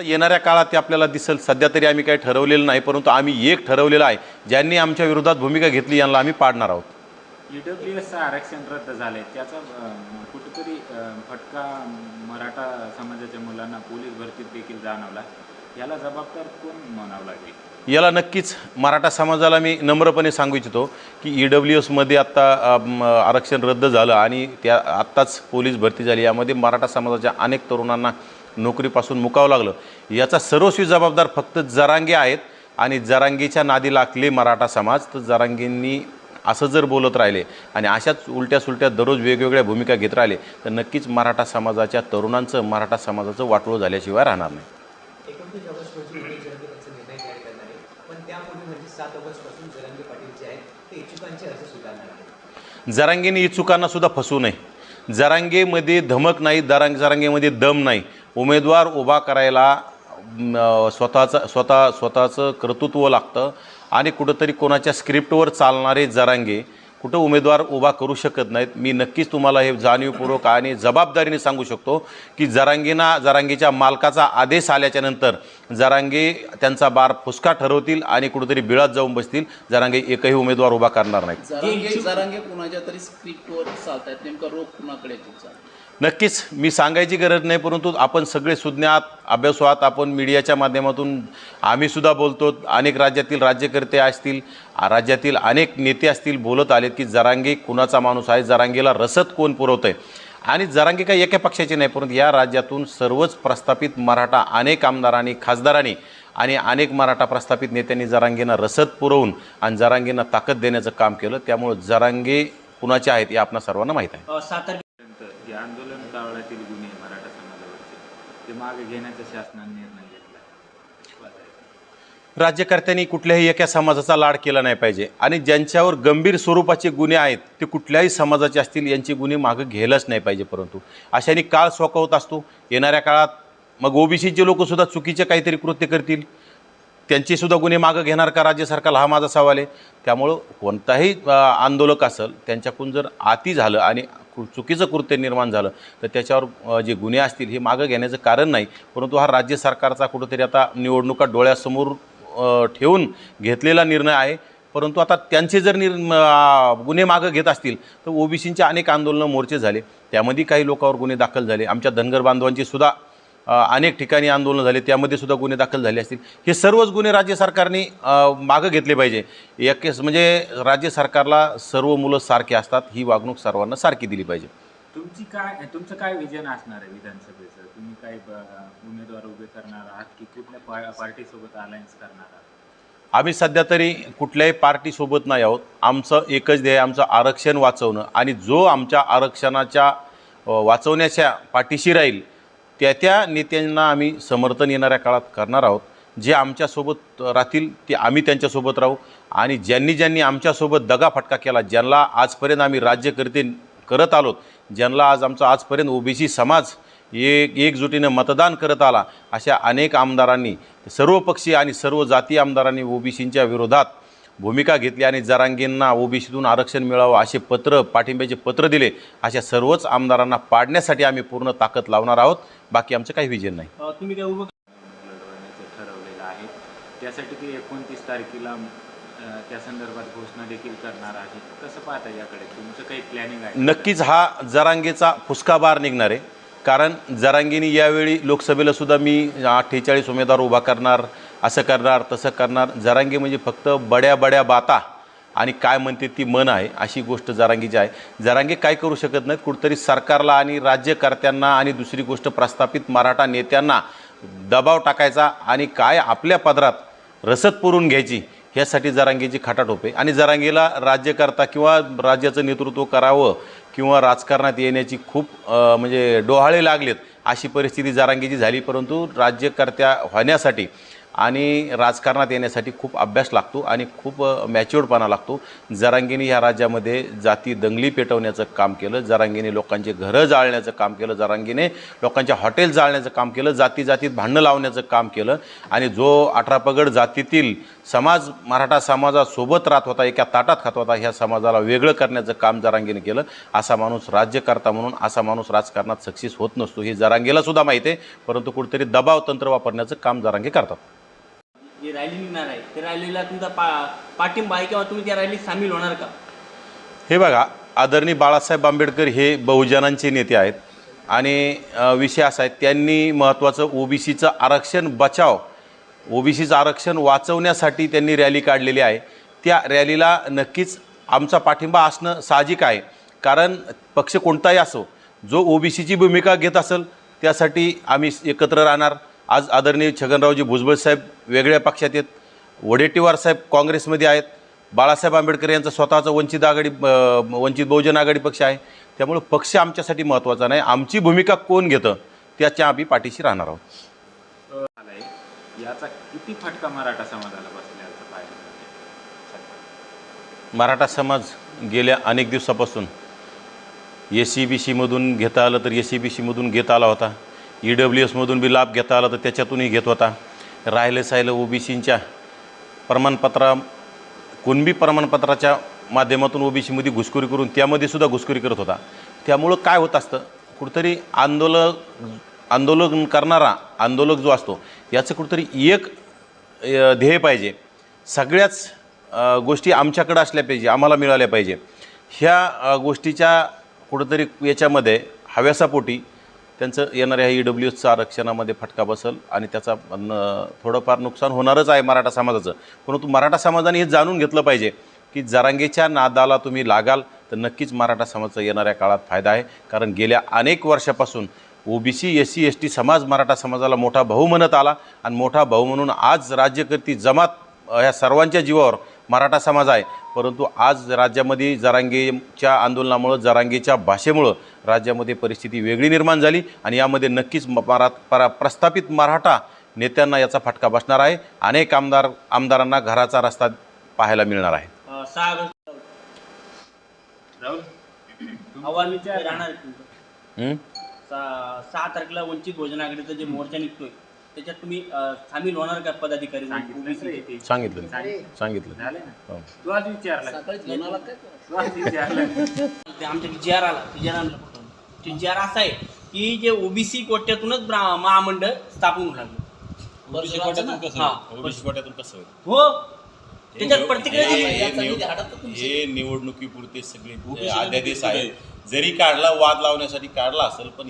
आता येणाऱ्या काळात ते आपल्याला दिसेल. सध्या तरी आम्ही काही ठरवलेलं नाही परंतु आम्ही एक ठरवलेलं आहे. ज्यांनी आमच्या विरोधात भूमिका घेतली यांना आम्ही पाडणार आहोत. ईडब्ल्यू एसचं आरक्षण रद्द झालंय. त्याचा कुठेतरी फटका मराठा समाजाच्या मुलांना पोलीस भरतीत देखील जाणवला. याला जबाबदार कोण म्हणावं लागेल? याला नक्कीच मराठा समाजाला मी नम्रपणे सांगू इच्छितो की ई डब्ल्यू एसमध्ये आत्ता आरक्षण रद्द झालं आणि त्या आत्ताच पोलीस भरती झाली. यामध्ये मराठा समाजाच्या अनेक तरुणांना नोकरीपासून मुकावं लागलं. याचा सर्वस्वी जबाबदार फक्त जरांगे आहेत आणि जरांगेच्या नादी लागले मराठा समाज. तर जरांगेंनी असं जर बोलत राहिले आणि अशाच उलट्या सुलट्या दररोज वेगवेगळ्या भूमिका घेत राहिले तर नक्कीच मराठा समाजाच्या तरुणांचं मराठा समाजाचं वाटोळं झाल्याशिवाय राहणार नाही. म्हणजे जरांगेने इच्छुकांना सुद्धा फसवू नये. जरांगेमध्ये धमक नाही दरांग जरांगेमध्ये दम नाही. उमेदवार उभा करायला स्वतःचं स्वतः स्वतःचं कर्तृत्व लागतं आणि कुठंतरी कोणाच्या स्क्रिप्टवर चालणारे जरांगे कुठं उमेदवार उभा करू शकत नाहीत. मी नक्कीच तुम्हाला हे जाणीवपूर्वक आणि जबाबदारीने सांगू शकतो की जरांगीना जरांगेच्या मालकाचा आदेश आल्याच्यानंतर जरांगे त्यांचा बार फुसका ठरवतील आणि कुठंतरी बिळात जाऊन बसतील. जरांगे एकही उमेदवार उभा करणार नाहीत. जरांगे कुणाच्या तरी स्क्रिप्टवर चालतात नेमका रोग कुणाकडे तुमचा? नक्कीच मी सांगायची गरज नाही परंतु आपण सगळे सुज्ञात अभ्यासू आहात आपण मीडियाच्या माध्यमातून आम्हीसुद्धा बोलतो. अनेक राज्यातील राज्यकर्ते असतील राज्यातील अनेक नेते असतील बोलत आलेत की जरांगे कुणाचा माणूस आहे जरांगेला रसद कोण पुरवतं आहे आणि जरांगे काही एका पक्षाचे नाही परंतु या राज्यातून सर्वच प्रस्थापित मराठा अनेक आमदारांनी खासदारांनी आणि अनेक मराठा प्रस्थापित नेत्यांनी जरांगेंना रसद पुरवून आणि जरांगेंना ताकद देण्याचं काम केलं. त्यामुळं जरांगे कुणाचे आहेत हे आपणा सर्वांना माहीत आहे. जे आंदोलन काळातील गुन्हे मराठा समाजावरचे ते मागे घेण्याचा शासनाने निर्णय घेतला राज्यकर्त्यांनी कुठल्याही एका समाजाचा लाड केला नाही पाहिजे. आणि ज्यांच्यावर गंभीर स्वरूपाचे गुन्हे आहेत ते कुठल्याही समाजाचे असतील यांचे गुन्हे मागं घ्यायलाच नाही पाहिजे परंतु. अशाने काळ सोकवत असतो. येणाऱ्या काळात मग ओबीसीचे लोकसुद्धा चुकीचे काहीतरी कृत्य करतील. त्यांचेसुद्धा गुन्हे मागं घेणार का राज्य सरकारला हा माझा सवाल आहे. त्यामुळं कोणताही आंदोलक असेल त्यांच्याकडून जर आती झालं आणि चुकीचं कृत्य निर्माण झालं तर त्याच्यावर जे गुन्हे असतील हे मागं घेण्याचं कारण नाही. परंतु हा राज्य सरकारचा कुठंतरी आता निवडणुका डोळ्यासमोर ठेवून घेतलेला निर्णय आहे. परंतु आता त्यांचे जर निर गुन्हे मागं घेत असतील तर ओबीसींचे अनेक आंदोलनं मोर्चे झाले. त्यामध्ये काही लोकांवर गुन्हे दाखल झाले. आमच्या धनगर बांधवांची सुद्धा अनेक ठिकाणी आंदोलन झाले त्यामध्ये सुद्धा गुन्हे दाखल झाले असतील. हे सर्वच गुन्हे राज्य सरकारने मागं घेतले पाहिजे. एक म्हणजे राज्य सरकारला सर्व मुलं सारखे असतात ही वागणूक सर्वांना सारखी दिली पाहिजे. तुमची काय तुमचं काय विजन असणार आहे विधानसभेचं? तुम्ही काय उमेदवार उभे करणार आहात की कुठल्या पा पार्टीसोबत अलायन्स करणार आहात? आम्ही सध्या तरी कुठल्याही पार्टीसोबत नाही आहोत. आमचं एकच ध्येय आमचं आरक्षण वाचवणं. आणि जो आमच्या आरक्षणाच्या वाचवण्याच्या पाठीशी राहील त्या त्या नेत्यांना आम्ही समर्थन येणाऱ्या काळात करणार आहोत. जे आमच्यासोबत राहतील ते आम्ही त्यांच्यासोबत राहू. आणि ज्यांनी ज्यांनी आमच्यासोबत दगाफटका केला ज्यांना आजपर्यंत आम्ही राज्यकर्ते करत आलोत ज्यांना आज आमचा आजपर्यंत ओबीसी समाज एक एकजुटीनं मतदान करत आला अशा अनेक आमदारांनी सर्वपक्षीय आणि सर्व जाती आमदारांनी ओबीसींच्या विरोधात भूमिका घेतली आणि जरांगींना ओबीसीतून आरक्षण मिळावं असे पत्र पाठिंब्याचे पत्र दिले अशा सर्वच आमदारांना पाडण्यासाठी आम्ही पूर्ण ताकद लावणार आहोत. बाकी आमचं काही विजन नाही. तुम्ही काय उभं ठरवलेलं आहे त्यासाठी ते एकोणतीस तारखेला त्या संदर्भात घोषणा देखील करणार आहे. कसं पाहता याकडे? तुमचं काही प्लॅनिंग आहे? नक्कीच हा जरांगेचा फुसका बार निघणार आहे. कारण जरांगीनी यावेळी लोकसभेला सुद्धा मी अठ्ठेचाळीस उमेदवार उभा करणार असं करणार तसं करणार. जरांगी म्हणजे फक्त बड्या बड्या बाता आणि काय म्हणते ती मन आहे अशी गोष्ट जरांगीची आहे. जरांगी काय करू शकत नाहीत. कुठंतरी सरकारला आणि राज्यकर्त्यांना आणि दुसरी गोष्ट प्रस्थापित मराठा नेत्यांना दबाव टाकायचा आणि काय आपल्या पदरात रसद पुरून घ्यायची ह्यासाठी जरांगीची खाटाटोप. आहे आणि जरांगीला राज्यकर्ता किंवा राज्याचं नेतृत्व करावं किंवा राजकारणात येण्याची खूप म्हणजे डोहाळे लागलेत अशी परिस्थिती जरांगीची झाली. परंतु राज्यकर्त्या होण्यासाठी आणि राजकारणात येण्यासाठी खूप अभ्यास लागतो आणि खूप मॅच्युअर्डपणा लागतो. जरांगीने ह्या राज्यामध्ये जाती दंगली पेटवण्याचं काम केलं जरांगीने लोकांचे घरं जाळण्याचं काम केलं जरांगीने लोकांच्या हॉटेल जाळण्याचं काम केलं जाती जातीत भांडणं लावण्याचं काम केलं आणि जो अठरापगड जातीतील समाज मराठा समाजासोबत राहत होता एका ताटात खात होता ह्या समाजाला वेगळं करण्याचं काम जरांगीने केलं. असा माणूस राज्यकर्ता म्हणून असा माणूस राजकारणात सक्सेस होत नसतो हे जरांगीला सुद्धा माहिती आहे. परंतु कुठेतरी दबाव तंत्र वापरण्याचं काम जरांगे करतात. जी रॅली निघणार आहे त्या रॅलीला तुमचा पा पाठिंबा आहे किंवा तुम्ही त्या रॅलीत सामील होणार का? हे बघा आदरणीय बाळासाहेब आंबेडकर हे बहुजनांचे नेते आहेत. आणि विषय असा आहे त्यांनी महत्त्वाचं ओबीसीचं आरक्षण बचाव ओबीसीचं आरक्षण वाचवण्यासाठी त्यांनी रॅली काढलेली आहे. त्या रॅलीला नक्कीच आमचा पाठिंबा असणं साहजिक आहे. कारण पक्ष कोणताही असो जो ओबीसीची भूमिका घेत असेल त्यासाठी आम्ही एकत्र राहणार. आज आदरणीय छगनरावजी भुजबळ साहेब वेगळ्या पक्षात आहेत वडेट्टीवार साहेब काँग्रेसमध्ये आहेत बाळासाहेब आंबेडकर यांचा स्वतःचा वंचित आघाडी वंचित बहुजन आघाडी पक्ष आहे. त्यामुळं पक्ष आमच्यासाठी महत्त्वाचा नाही. आमची भूमिका कोण घेतं त्याच्या आम्ही पाठीशी राहणार आहोत. आलाय याचा किती फटका मराठा समाजाला बसल्याचं? मराठा समाज गेल्या अनेक दिवसापासून ए सी बी सीमधून घेता आलं तर ए सी बी सीमधून घेता आला होता. ई डब्ल्यू एसमधून बी लाभ घेता आला तर त्याच्यातूनही घेत होता. राहिलं साहिलं ओ बी सींच्या प्रमाणपत्रा कुणबी प्रमाणपत्राच्या माध्यमातून ओ बी सीमध्ये घुसखोरी करून त्यामध्ये सुद्धा घुसखोरी करत होता. त्यामुळं काय होत असतं? कुठंतरी आंदोलक आंदोलन करणारा आंदोलक जो असतो याचं कुठंतरी एक ध्येय पाहिजे. सगळ्याच गोष्टी आमच्याकडं असल्या पाहिजे आम्हाला मिळाल्या पाहिजे. ह्या गोष्टीच्या कुठंतरी याच्यामध्ये हव्यासापोटी त्यांचं येणाऱ्या ई डब्ल्यू एसचं आरक्षणामध्ये फटका बसल आणि त्याचा न थोडंफार नुकसान होणारच आहे मराठा समाजाचं. परंतु मराठा समाजाने हे जाणून घेतलं पाहिजे की जरांगेच्या नादाला तुम्ही लागाल तर नक्कीच मराठा समाजाचा येणाऱ्या काळात फायदा आहे. कारण गेल्या अनेक वर्षापासून OBC S C S T समाज मराठा समाजाला मोठा भाऊ म्हणत आला. आणि मोठा भाऊ म्हणून आज राज्यकर्ती जमात ह्या सर्वांच्या जीवावर मराठा समाज आहे. परंतु आज राज्यामध्ये जरांगेच्या आंदोलनामुळं जरांगेच्या भाषेमुळं राज्यामध्ये परिस्थिती वेगळी निर्माण झाली आणि यामध्ये नक्कीच म- मरा परा प्रस्थापित मराठा नेत्यांना याचा फटका बसणार आहे. अनेक आमदार आमदारांना घराचा रस्ता पाहायला मिळणार आहे. सहा राहणार हं? तारखेला वंचित बहुजन आघाडीचा जे मोर्चा निघतोय त्याच्यात तुम्ही अं, सामील होणार का पदाधिकारी सांगितलं OBC चे? ते. सांगितलं. सांगितलं. सांगितलं. झाले ना? हो. तू आज विचारला. सकाळीच घेऊन आला काय तू आज विचारलं. ते आमच्या जी आर आला. जी आर आणला ते जी आर असा आहे की जे ओबीसी कोट्यातूनच ब्रा- महामंडळ स्थापन होऊ लागलं. हा. हो. त्याच्यात प्रतिक्रिया दिली. हे निवडणुकीपुरते सगळे अध्यादेश आहे जरी काढला वाद लावण्यासाठी काढला असेल पण